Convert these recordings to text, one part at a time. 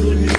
good.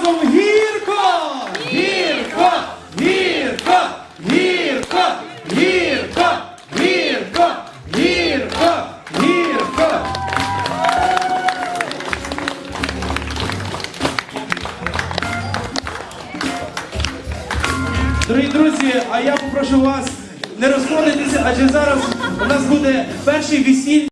разом гірко! Гірко! Гірко! Гірко! Гірко! Гірко! Гірко! Гірко! Дорогі друзі, а я попрошу вас не розходитися, адже зараз у нас буде перший весіль.